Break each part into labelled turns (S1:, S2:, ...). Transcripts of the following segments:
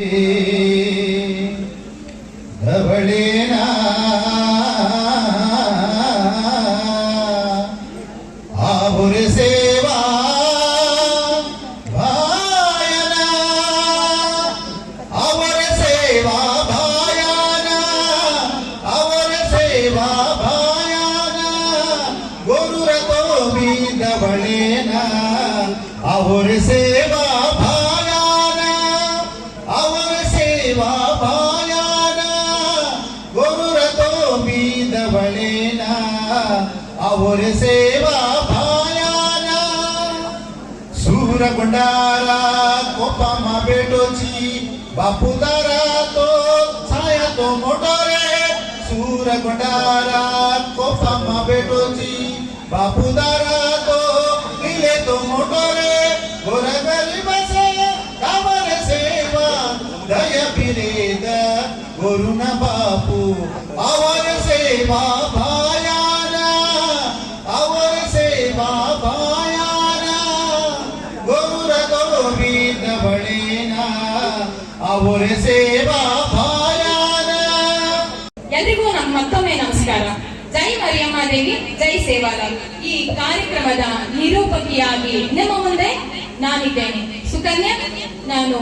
S1: Yeah. और सेवा भाया सूर गुंडारा बेटो ची, बापू तारा तो छाया तो मोटो रे। सूर गुंडारा बेटो ची, बापू तारा तो मिले तो मोटो रे। गोर गरीब सेवा, दया पिरेद गुरुना बापू, आवर सेवा।
S2: ಎಲ್ರಿಗೂ ನಮ್ಮ ಮತ್ತೊಮ್ಮೆ ನಮಸ್ಕಾರ. ಜೈ ಮರಿಯಮ್ಮ ದೇವಿ, ಜೈ ಸೇವಾಲ ಈ ಕಾರ್ಯಕ್ರಮದ ನಿರೂಪಕಿಯಾಗಿ ನಿಮ್ಮ ಮುಂದೆ ನಾನಿದ್ದೇನೆ. ಸುಕನ್ಯಾ, ನಾನು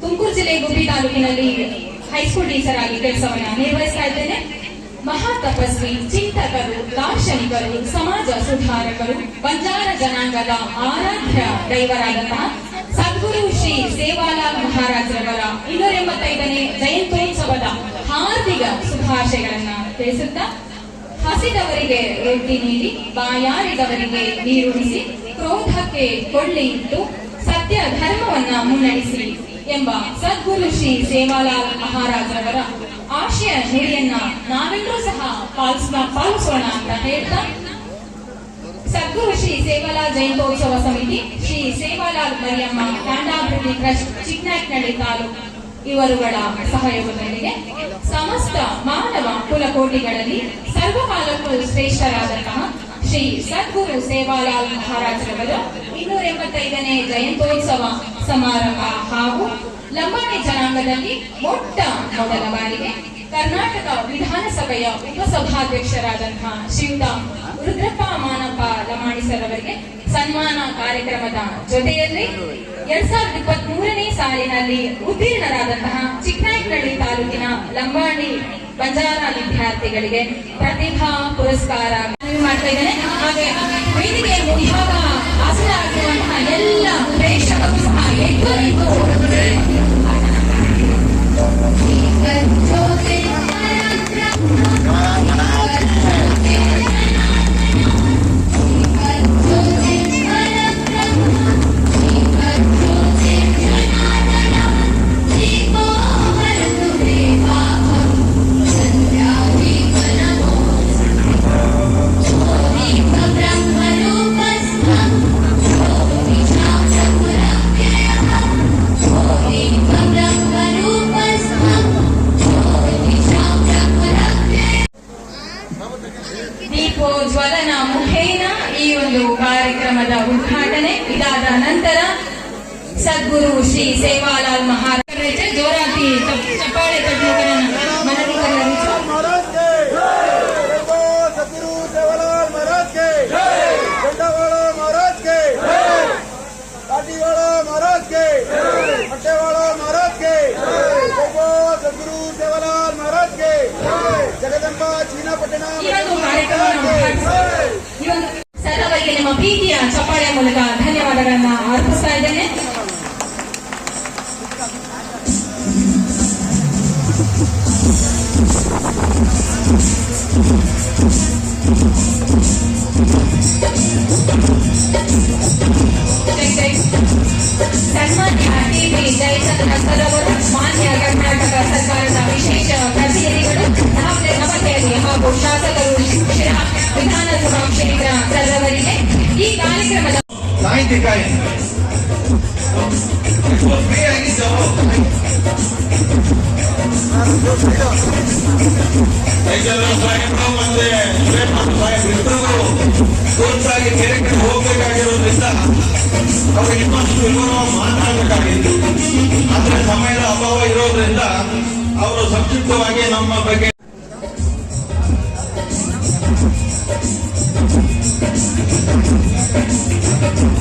S2: ತುಮಕೂರು ಜಿಲ್ಲೆ ಗುಬ್ಬಿ ತಾಲೂಕಿನಲ್ಲಿ ಹೈಸ್ಕೂಲ್ ಟೀಚರ್ ಆಗಿ ಕೆಲಸವನ್ನು ನಿರ್ವಹಿಸ್ತಾ ಇದ್ದೇನೆ. ಮಹಾ ತಪಸ್ವಿ, ಚಿಂತಕರು, ದಾರ್ಶನಿಕರು, ಸಮಾಜ ಸುಧಾರಕರು, ಬಂಜಾರ ಜನಾಂಗದ ಆರಾಧ್ಯ ದೈವರಾದಂತಹ ಸದ್ಗುರು ಶ್ರೀ ಸೇವಾಲಾಲ್ ಮಹಾರಾಜರವರ ಇನ್ನೂರ ಎಂಬತ್ತೈದನೇ ಜಯಂತ್ಯೋತ್ಸವದ ಹಾರ್ದಿಕ ಶುಭಾಶಯಗಳನ್ನ ತಿಳಿಸುತ್ತಾ ಹಸಿದವರಿಗೆ ರೊಟ್ಟಿ ನೀಡಿ, ಬಾಯಾರಿದವರಿಗೆ ನೀರುಣಿಸಿ ಕ್ರೋಧಕ್ಕೆ ಕೊಳ್ಳಿ ಇಟ್ಟು ಸತ್ಯ ಧರ್ಮವನ್ನ ಮುನ್ನಡೆಸಿ ಎಂಬ ಸದ್ಗುರು ಶ್ರೀ ಸೇವಾಲಾಲ್ ಮಹಾರಾಜರವರ ಆಶಯ ನುಡಿಯನ್ನ ನಾವೆಲ್ಲರೂ ಸಹ ಪಾಲಿಸ, ಪಾಲಿಸೋಣ ಅಂತ ಹೇಳ್ತಾ ಸದ್ಗುರು ಶ್ರೀ ಸೇವಾಲಾಲ್ ಜಯಂತೋತ್ಸವ ಸಮಿತಿ, ಶ್ರೀ ಸೇವಾಲಾಲ್ ಮರಿಯಮ್ಮ ತಾಂಡಾಭಿವೃದ್ಧಿ ಟ್ರಸ್ಟ್ ಚಿಕ್ಕನಾಯಕನಹಳ್ಳಿ ತಾಲೂಕು ಇವರುಗಳ ಸಹಯೋಗದೊಂದಿಗೆ ಸಮಸ್ತ ಮಾನವ ಕುಲಕೋಟಿಗಳಲ್ಲಿ ಸರ್ವಕಾಲಕ್ಕೂ ಶ್ರೇಷ್ಠರಾದಂತಹ ಶ್ರೀ ಸದ್ಗುರು ಸೇವಾಲಾಲ್ ಮಹಾರಾಜರವರ ಇನ್ನೂರ ಎಂಬತ್ತೈದನೇ ಜಯಂತೋತ್ಸವ ಸಮಾರಂಭ ಹಾಗೂ ಲಂಬಾಣಿ ಜನಾಂಗದಲ್ಲಿ ಮೊಟ್ಟ ಮೊದಲ ಬಾರಿಗೆ ಕರ್ನಾಟಕ ವಿಧಾನಸಭೆಯ ಉಪಸಭಾಧ್ಯಕ್ಷರಾದಂತಹ ಶ್ರೀಯುತ ರುದ್ರಪ್ಪ ಮಾನಪ್ಪ ಸರ್ ಅವರಿಗೆ ಸನ್ಮಾನ ಕಾರ್ಯಕ್ರಮದ ಜೊತೆಯಲ್ಲಿ ಎರಡ್ ಸಾವಿರದ ಇಪ್ಪತ್ತ್ ಮೂರನೇ ಸಾಲಿನಲ್ಲಿ ಉತ್ತೀರ್ಣರಾದಂತಹ ಚಿಕ್ಕನಾಯಕನಹಳ್ಳಿ ತಾಲೂಕಿನ ಲಂಬಾಣಿ ಬಂಜಾರ ವಿದ್ಯಾರ್ಥಿಗಳಿಗೆ ಪ್ರತಿಭಾ ಪುರಸ್ಕಾರ ಮಾಡ್ತಾ ಇದ್ದೇನೆ. ಹಾಗೆ ವೇದಿಕೆಯನ್ನು ಇವಾಗ ಆಸರಾಗಿರುವಂತಹ ದೀಪೋಜ್ವಲನ ಮುಖೇನ ಈ ಒಂದು ಕಾರ್ಯಕ್ರಮದ ಉದ್ಘಾಟನೆ. ಇದಾದ ನಂತರ ಸದ್ಗುರು ಶ್ರೀ ಸೇವಾಲಾಲ್ ಮಹಾರಾಜ ಜೋರಾಗಿ ಚಪ್- ಚಪ್ಪಾಳೆ ತಟ್ಟುವುದನ್ನು ಮೂಲಕ ಧನ್ಯವಾದಗಳನ್ನ ಅರ್ಪಿಸ್ತಾ ಇದ್ದೇನೆ. ಸನ್ಮಾನ್ಯ ಟಿವಿ ಜಯಚಂದ್ರ ಸರ್ ಅವರು ಮಾನ್ಯ ಕರ್ನಾಟಕ ಸರ್ಕಾರದ ವಿಶೇಷ ಪ್ರತಿನಿಧಿಗಳು ನಮಗೆ ನವದೆಹಲಿ ಹಾಗೂ ಶಾಸಕರು ಶಿರಾ ವಿಧಾನಸಭಾ ಕ್ಷೇತ್ರ ಸರ್ ಅವರಿಗೆ ಈ ಕಾರ್ಯಕ್ರಮದ
S1: ಸಾಹಿತ್ಯಿಕ ಫ್ರೀ ಆಗಿದ್ದು
S3: ಯಾಕಂದ್ರೆ ಸಾಹೇಬ್ರು ಮತ್ತೆ ಶ್ರೀಮಂತ ಸಾಹೇಬ್ರಿಬ್ಬರಿಗೂ ತೋರ್ಸಾಗಿ ಕೆರೆ ಕಡೆ ಹೋಗ್ಬೇಕಾಗಿರೋದ್ರಿಂದ ಅವ್ರಿಗೆ ಇನ್ನಷ್ಟು ವಿವರ ಮಾತಾಡಬೇಕಾಗಿತ್ತು ಆದ್ರೆ ಸಮಯದ ಅಭಾವ ಇರೋದ್ರಿಂದ ಅವರು ಸಂಕ್ಷಿಪ್ತವಾಗಿ ನಮ್ಮ ಬಗ್ಗೆ ದಯಮಾಡಿ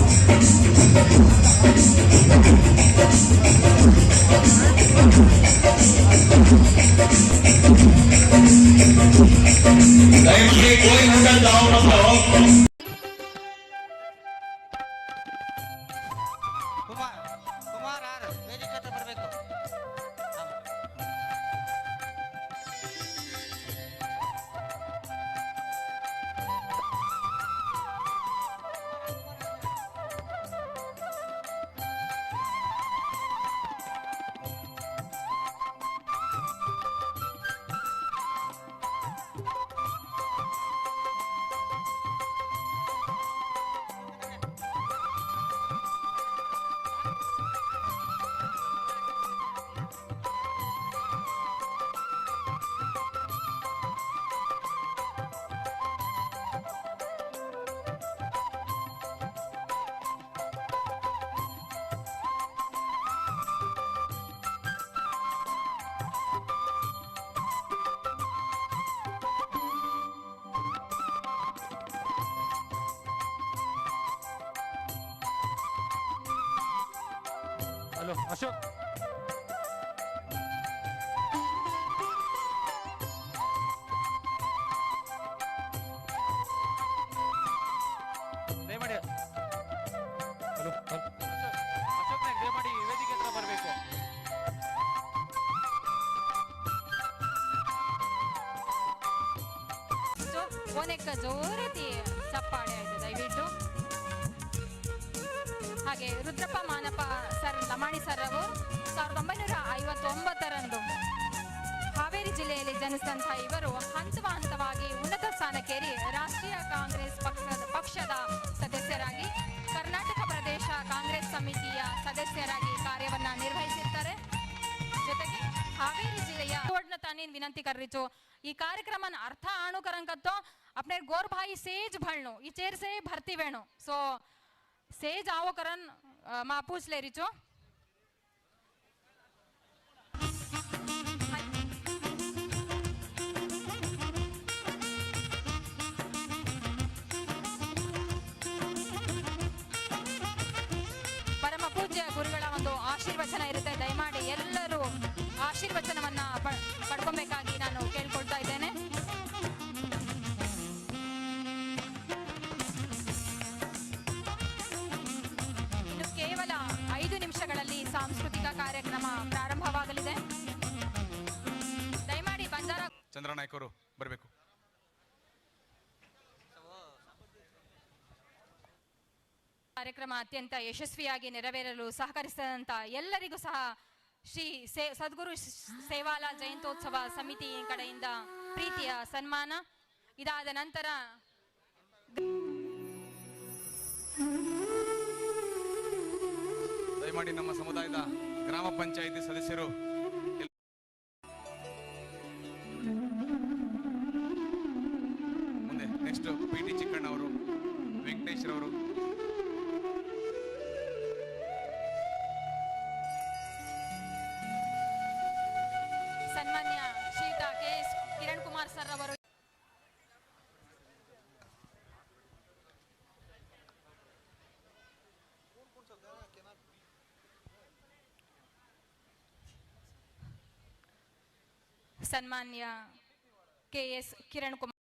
S4: ಹಲೋ ಅಶೋಕ್ ಹಲೋ ಅಶೋಕ್ ವೇದಿಕೆ ಹತ್ರ ಬರಬೇಕು
S2: ಒನೆಕ್ಕ ಜೋರತಿ ಚಪ್ಪಾಳೆ ಆಯ್ತು ದಯವಿಟ್ಟು ಹಾಗೆ ರುದ್ರಪ್ಪ ಮಾನಪ್ಪ ಸರ್, ಲಮಾಣಿ ಸರ್ ಅವರು ಸಾವಿರದ ಒಂಬೈನೂರ ಐವತ್ತೊಂಬತ್ತರಂದು ಹಾವೇರಿ ಜಿಲ್ಲೆಯಲ್ಲಿ ಜನಿಸಿದಂತಹ ಇವರು ಹಂತವ ಹಂತವಾಗಿ ಉನ್ನತ ಸ್ಥಾನಕ್ಕೇರಿ ರಾಷ್ಟ್ರೀಯ ಕಾಂಗ್ರೆಸ್ ಪಕ್ಷದ ಪಕ್ಷದ ಸದಸ್ಯರಾಗಿ ಕರ್ನಾಟಕ ಪ್ರದೇಶ ಕಾಂಗ್ರೆಸ್ ಸಮಿತಿಯ ಸದಸ್ಯರಾಗಿ ಕಾರ್ಯವನ್ನು ನಿರ್ವಹಿಸಿರ್ತಾರೆ. ಜೊತೆಗೆ ಹಾವೇರಿ ಜಿಲ್ಲೆಯ ತಾನೀನ್ ವಿನಂತಿ ಕರ್ರಿಚು ಈ ಕಾರ್ಯಕ್ರಮ ಅರ್ಥ ಆಣು ಕರಂಕತ್ತೋ, ಅಪ್ನೆ ಗೋರ್ಭಾಯಿ ಸೇಜ್ ಭಳ್ನು, ಈ ಚೇರ್ ಸೇ ಭರ್ತಿ ಸೊ ಸೇಜ್ ಆವೋಕರನ್ માં પૂછ ಪರಮ ಪೂಜ್ಯ ಗುರುಗಳ ಒಂದು ಆಶೀರ್ವಚನ ಇರುತ್ತೆ ದಯಮಾಡಿ ಎಲ್ಲರೂ ಆಶೀರ್ವಚನವನ್ನ
S4: ಚಂದ್ರನಾಯ್ಕರು ಬರಬೇಕು.
S2: ಕಾರ್ಯಕ್ರಮ ಅತ್ಯಂತ ಯಶಸ್ವಿಯಾಗಿ ನೆರವೇರಲು ಸಹಕರಿಸಿದಂತ ಎಲ್ಲರಿಗೂ ಸಹ ಶ್ರೀ ಸೇ ಸದ್ಗುರು ಸೇವಾಲಾ ಜಯಂತೋತ್ಸವ ಜಯಂತ್ಯೋತ್ಸವ ಸಮಿತಿ ಕಡೆಯಿಂದ ಪ್ರೀತಿಯ ಸನ್ಮಾನ. ಇದಾದ ನಂತರ
S4: ದಯಮಾಡಿ ನಮ್ಮ ಸಮುದಾಯದ ಗ್ರಾಮ ಪಂಚಾಯಿತಿ ಸದಸ್ಯರು
S2: ಸನ್ಮಾನ್ಯ ಶ್ರೀಯುತ K S Kiran Kumar sir ಅವರು ಸನ್ಮಾನ್ಯ ಕೆ ಎಸ್ ಕಿರಣ್ ಕುಮಾರ್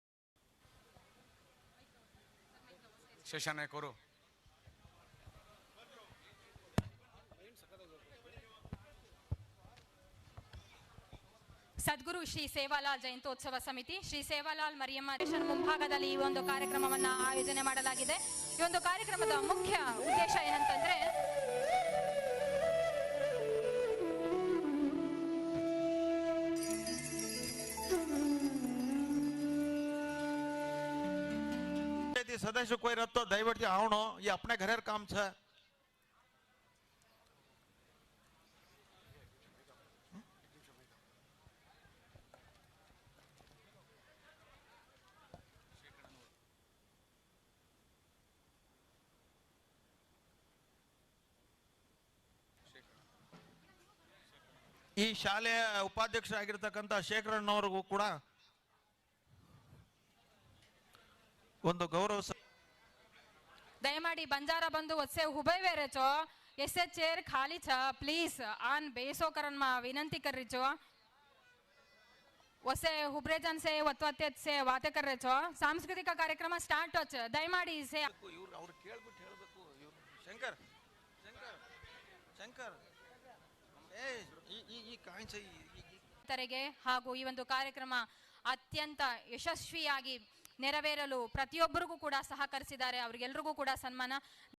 S4: ಅವರು
S2: ಸದ್ಗುರು ಶ್ರೀ ಸೇವಾಲಾಲ್ ಜಯಂತ್ಯೋತ್ಸವ ಸಮಿತಿ, ಶ್ರೀ ಸೇವಾಲಾಲ್ ಮರಿಯಮ್ಮ ಮುಂಭಾಗದಲ್ಲಿ ಈ ಒಂದು ಕಾರ್ಯಕ್ರಮವನ್ನ ಆಯೋಜನೆ ಮಾಡಲಾಗಿದೆ. ಈ ಒಂದು ಕಾರ್ಯಕ್ರಮದ ಮುಖ್ಯ ಉದ್ದೇಶ ಏನಂತಂದ್ರೆ
S5: સદસ્ય કોઈ રહેતો દહીવટથી આવણો ये આપણે ಕಾಮ್ કામ છે.
S3: ಈ ಶಾಲೆಯ ಉಪಾಧ್ಯಕ್ಷರಾಗಿರ್ತಕ್ಕಂಥ ಶೇಖರಣ್ಣವ್ರಿಗೂ ಕೂಡ ಒಂದು ಗೌರವ
S2: ದಯಮಾಡಿ ಬಂಜಾರ ಬಂದು ವತ್ಸೆ ಉಭಯ ವೇರೆಚೋ ಎಸ್ ಎಚ್ ಏರ್ ಖಾಲಿ ಚ ಪ್ಲೀಸ್. ಆನ್ ಬೇಸೋ ಮಾ ವಿನಂತಿ ಕರ್ರಿಚೋ ಹೊಸೆ ಹುಬ್ರೇಜನ್ ಸೇ ಒತ್ತೆ ಸೇ ವಾತೆ ಕರ್ರೆಚೋ ಸಾಂಸ್ಕೃತಿಕ ಕಾರ್ಯಕ್ರಮ ಸ್ಟಾರ್ಟ್ ವಚ್ ದಯಮಾಡಿ ಸೇ.
S3: ಅವ್ರು ಕೇಳ್ಬಿಟ್ಟು ಹೇಳ್ಬೇಕು. ಶಂಕರ್ ಶಂಕರ್ ಶಂಕರ್. ಈ ಈ.
S2: ತರೆಗೆ ಹಾಗೂ ಈ ಒಂದು ಕಾರ್ಯಕ್ರಮ ಅತ್ಯಂತ ಯಶಸ್ವಿಯಾಗಿ ನೆರವೇರಲು ಪ್ರತಿಯೊಬ್ಬರಿಗೂ ಕೂಡ ಸಹಕರಿಸಿದ್ದಾರೆ. ಅವರಿಗೆಲ್ರಿಗೂ ಕೂಡ ಸನ್ಮಾನ